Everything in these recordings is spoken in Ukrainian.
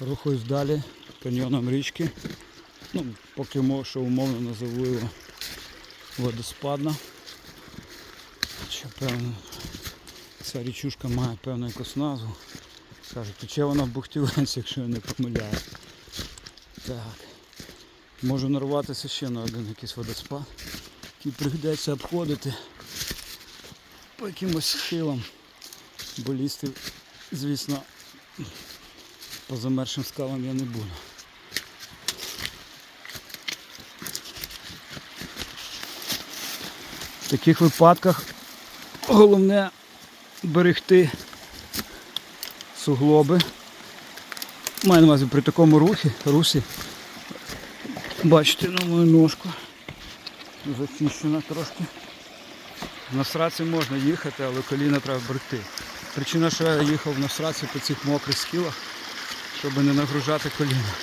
Рухаюсь далі каньйоном річки. Ну, поки що умовно назову його водоспадна. Хоча певно ця річушка має певну якусь назву. Кажуть, тече вона в бухтівець, якщо я не помиляю. Так. Можу нарватися ще на один якийсь водоспад, який прийдеться обходити по якимось схилам. Бо лізти, звісно, по замершим скалам я не буду. В таких випадках головне берегти суглоби. Маю на увазі при такому рухі, русі. Бачите на мою ножку. Зачищена трошки. На сраці можна їхати, але коліна треба берегти. Причина, що я їхав на сраці по цих мокрих схилах, щоб не нагружати коліна.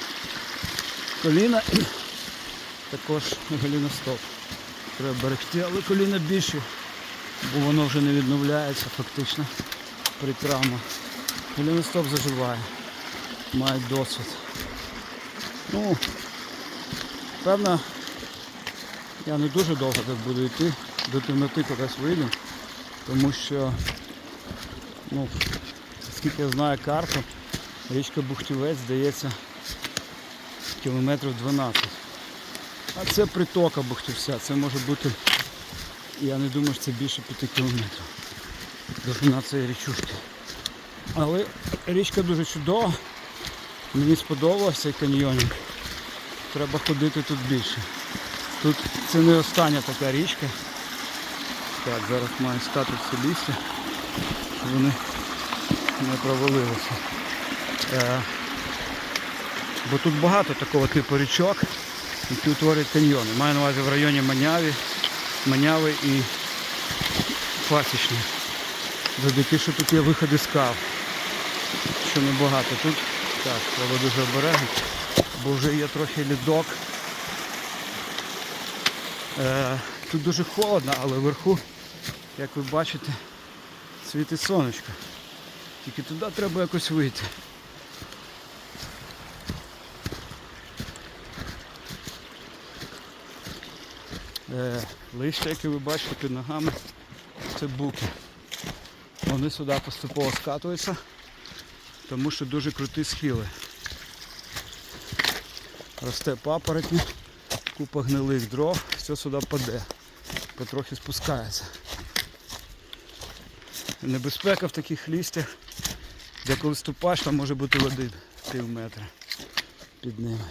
Коліна і також голіностоп. Треба берегти, але коліна більше, бо воно вже не відновляється фактично при травмах. Голіностоп заживає, має досвід. Ну, певно, я не дуже довго так буду йти, до темноти кудись вийду, тому що, ну, скільки я знаю карту, річка Бухтівець здається кілометрів 12. А це притока Бухтівця, це може бути, я не думаю, що це більше 5 кілометрів. Довжина цієї річушки. Але річка дуже чудова. Мені сподобався цей каньйонінг. Треба ходити тут більше. Тут це не остання така річка. Так, зараз маю стати все лістя, щоб вони не провалилися. Е, бо тут багато такого типу річок, які утворюють каньйони. Маю на увазі в районі Маняві, Маняви і Пасічні. Завдяки, що тут є виходи з скал. Що небагато. Тут так, треба дуже обережно, бо вже є трохи лідок. Е, тут дуже холодно, але вверху, як ви бачите, світить сонечко. Тільки туди треба якось вийти. Листя, яке ви бачите під ногами, це буки. Вони сюди поступово скатуються, тому що дуже круті схили. Росте папоротник, купа гнилих дров, все сюди паде, потрохи спускається. Небезпека в таких лістях, де коли ступаєш, там може бути води пів метра під ними.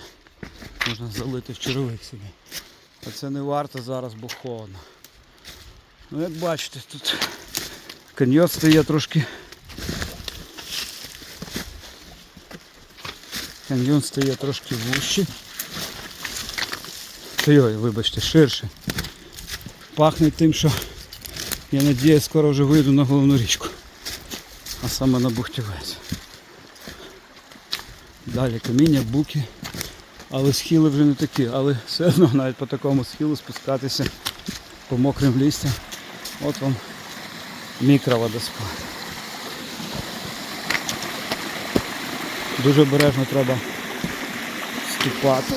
Можна залити в черевик собі. А це не варто зараз, бо холодно. Ну як бачите, тут каньйон стає трошки. Каньйон стає трошки вужче. Ой, ой, вибачте, ширше. Пахне тим, що я надіюсь, скоро вже вийду на головну річку. А саме на Бухтівець. Далі каміння, буки. Але схили вже не такі, але все одно навіть по такому схилу спускатися по мокрим лістям. От вам мікроводоспад. Дуже обережно треба ступати.